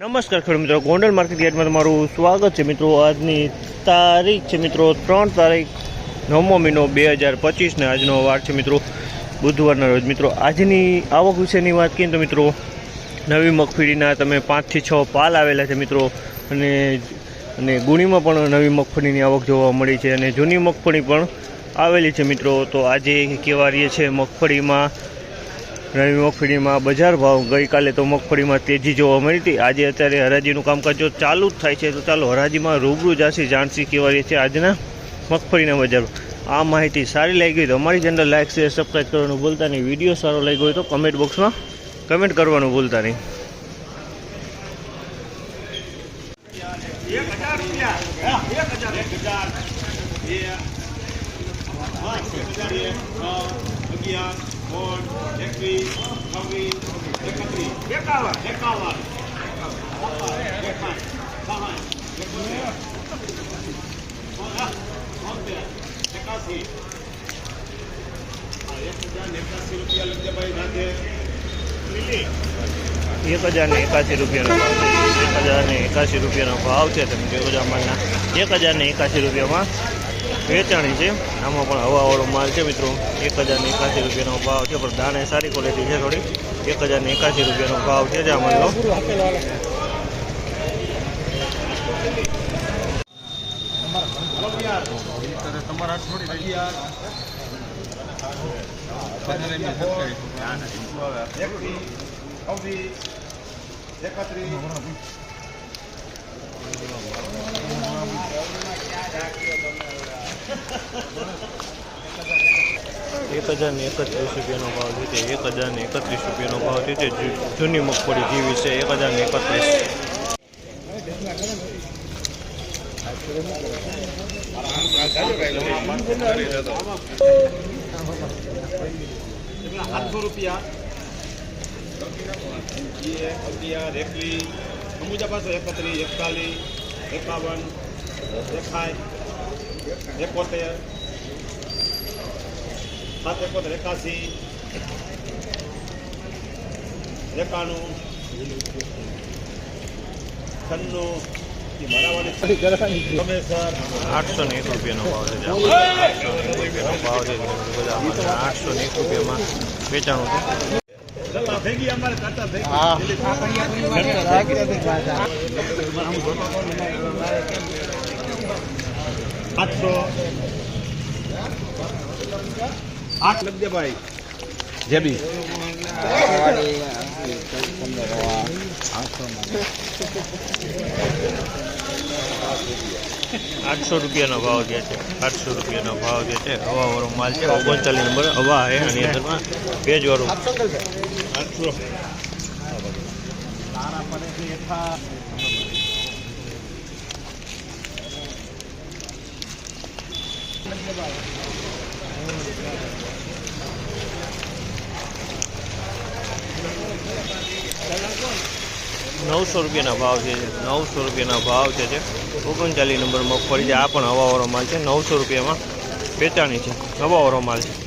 નમસ્કાર ખેડૂત મિત્રો, ગોંડલ માર્કેટ યાર્ડમાં તમારું સ્વાગત છે. મિત્રો, આજની તારીખ છે મિત્રો, ત્રણ તારીખ, નવમો મહિનો બે હજાર પચીસને આજનો વાર છે મિત્રો, બુધવારના રોજ. મિત્રો, આજની આવક વિશેની વાત કરીએ તો મિત્રો, નવી મગફળીના તમે પાંચથી છ પાલ આવેલા છે મિત્રો, અને અને ગુણીમાં પણ નવી મગફળીની આવક જોવા મળી છે, અને જૂની મગફળી પણ આવેલી છે મિત્રો. તો આજે કેવા રહીએ છે મગફળીમાં નવી મગફળીમાં બજાર ભાવ ગઈકાલે તો મગફળીમાં તેજી જોવા મળી હતી. આજે અત્યારે હરાજીનું કામકાજ જો ચાલુ જ થાય છે, તો ચાલો હરાજીમાં રૂબરૂ જાસી જાણસી કેવા રહી છે આજના મગફળીના બજારો. આ માહિતી સારી લાગી હોય તો અમારી ચેનલ લાઈક શેર સબસ્ક્રાઈબ કરવાનું ભૂલતા નહીં. વીડિયો સારો લાગ્યો હોય તો કમેન્ટ બોક્સમાં કમેન્ટ કરવાનું ભૂલતા નહીં. છવ્વીસ એકત્રીસ એકાવન એકાવન એકાસી એક હજાર એકાસી રૂપિયા લખજે ભાઈ રાધે એક હજાર ને એકાસી રૂપિયાનો ભાવ છે એક હજાર ને એકાસી રૂપિયાનો ભાવ છે તમે જોઈ બધા માલના એક હજાર ને એકાસી રૂપિયામાં વેચાણી છે. આમાં પણ હવાવાળો માલ છે મિત્રો. એક હજારને એકાસી રૂપિયાનો ભાવ છે. પણ દાણે સારી ક્વોલિટી છે થોડી. એક હજારને એકાસી રૂપિયાનો ભાવ છે આ માલનો. તમારા છોડી એકત્રીસ એક હજાર ને એકત્રીસ રૂપિયાનો ભાવ છે એક હજાર ને એકત્રીસ રૂપિયાનો ભાવ છે જૂની મગફળી જેવી છે એક હજાર ને એકત્રીસ. સાતસો રૂપિયા. અગિયાર એકવીસ અમુજા પાસે એકત્રીસ, એકતાલીસ, એકાવન એકાય એકોતેર સાત એકોતેર એકાસી એકાણું છન્નું એ ભરાવાની તમે સર આઠસો ને એક રૂપિયાનો ભાવ છે આઠસો ને એક રૂપિયાનો ભાવ છે બધા આઠસો ને એક રૂપિયામાં વેચાણું છે આઠસો. આઠ. લખજે ભાઈ જેબી આઠસો રૂપિયાનો ભાવ જે છે આઠસો રૂપિયાનો ભાવ જે છે હવાવાળો માલ છે ઓગણચાલીસ નંબર હવા છે એની અંદરમાં ભેજવાળું. આઠસો. નવસો રૂપિયાના ભાવ છે, નવસો રૂપિયાના ભાવ છે જે. ઓગણચાલીસ નંબર મગફળી છે આ પણ હવાવાળો માલ છે. નવસો રૂપિયામાં વેચાણી છે. હવાવાળો માલ છે.